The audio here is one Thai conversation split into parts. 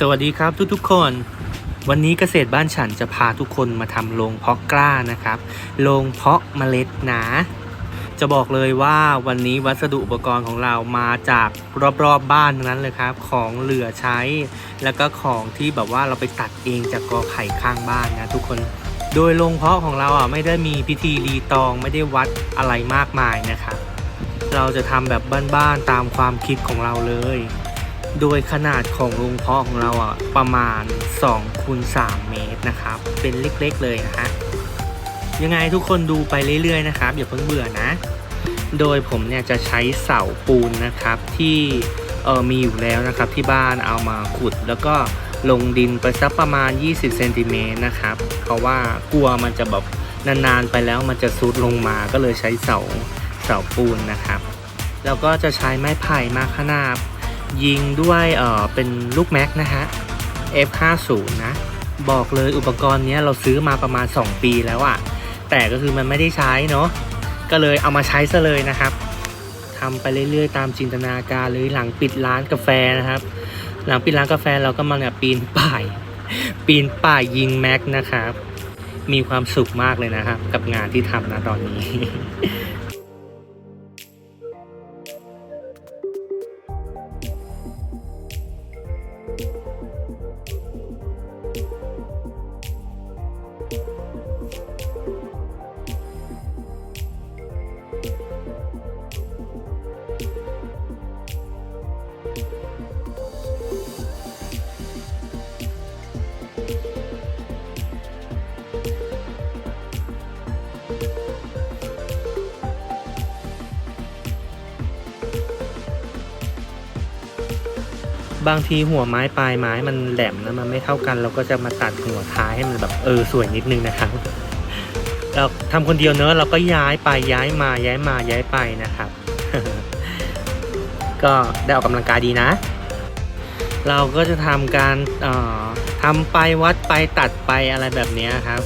สวัสดีครับทุกๆคน วันนี้เกษตรบ้านฉันจะพาทุกคนมาทำโรงเพาะกล้านะครับโรงเพาะเมล็ดนะจะบอกเลยว่าวันนี้วัสดุอุปกรณ์ของเรามาจากรอบๆบ้านนั้นเลยครับ ของเหลือใช้ แล้วก็ของที่แบบว่าเราไปตัดเองจากกอไผ่ข้างบ้านนะทุกคน โดยโรงเพาะของเราอะไม่ได้มีพิธีรีตองไม่ได้วัดอะไรมากมายนะครับเราจะทำแบบบ้านๆตามความคิดของเราเลย โดยขนาดของโรงเพาะของเราอะประมาณ2คูณ3เมตรนะครับ เป็นเล็กๆเลยนะฮะยังไงทุกคนดูไปเรื่อยๆนะครับอย่าเพิ่งเบื่อนะ โดยผมเนี่ยจะใช้เสาปูนนะครับที่เออมีอยู่แล้วนะครับที่บ้านเอามาขุดแล้วก็ลงดินไปสักประมาณ 20เซนติเมตรนะครับเพราะว่ากลัวมันจะแบบนานๆไปแล้วมันจะซุดลงมาก็เลยใช้เสาเสาปูนนะครับ แล้วก็จะใช้ไม้ไผ่มาขนาบ ยิงด้วยเออเป็นลูกแม็กนะฮะ F50 นะ บอกเลยอุปกรณ์นี้เราซื้อมาประมาณ 2 ปีแล้วอะแต่ก็คือมันไม่ได้ใช้เนาะก็เลยเอามาใช้ซะเลยนะครับทำไปเรื่อยๆ ตามจินตนาการเลยหลังปิดร้านกาแฟนะครับ หลังปิดร้านกาแฟเราก็มาเนี่ยปีนป่าย ปีนป่ายยิงแม็กนะครับ มีความสุขมากเลยนะครับ กับงานที่ทำนะตอนนี้ บางทีหัวไม้ปลายไม้มันแหลมนะมันไม่เท่ากัน เราก็จะมาตัดหัวท้ายให้มันแบบเออสวยนิดนึงนะครับเราทำคนเดียวเนอะเราก็ย้ายไปย้ายมาย้ายมาย้ายไปนะครับ ก็ได้ออกกำลังกายดีนะ เราก็จะทำการเอ่อทำไปวัดไปตัดไปอะไรแบบนี้ครับ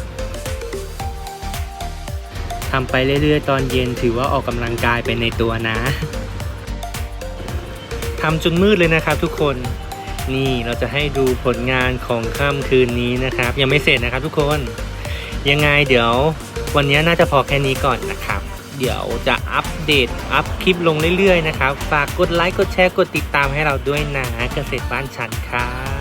ทำไปเรื่อยๆ ตอนเย็นถือว่าออกกำลังกายไปในตัวนะ ทำจนมืดเลยนะครับทุกคนนี่เราจะให้ดูผลงานของค่ำคืนนี้นะครับ ยังไม่เสร็จนะครับทุกคนยังไงเดี๋ยววันนี้น่าจะพอแค่นี้ก่อนนะครับ เดี๋ยวจะอัปเดตอัปคลิปลงเรื่อยๆนะครับ ฝากกดไลค์กดแชร์กดติดตามให้เราด้วยนะเกษตรบ้านฉันครับ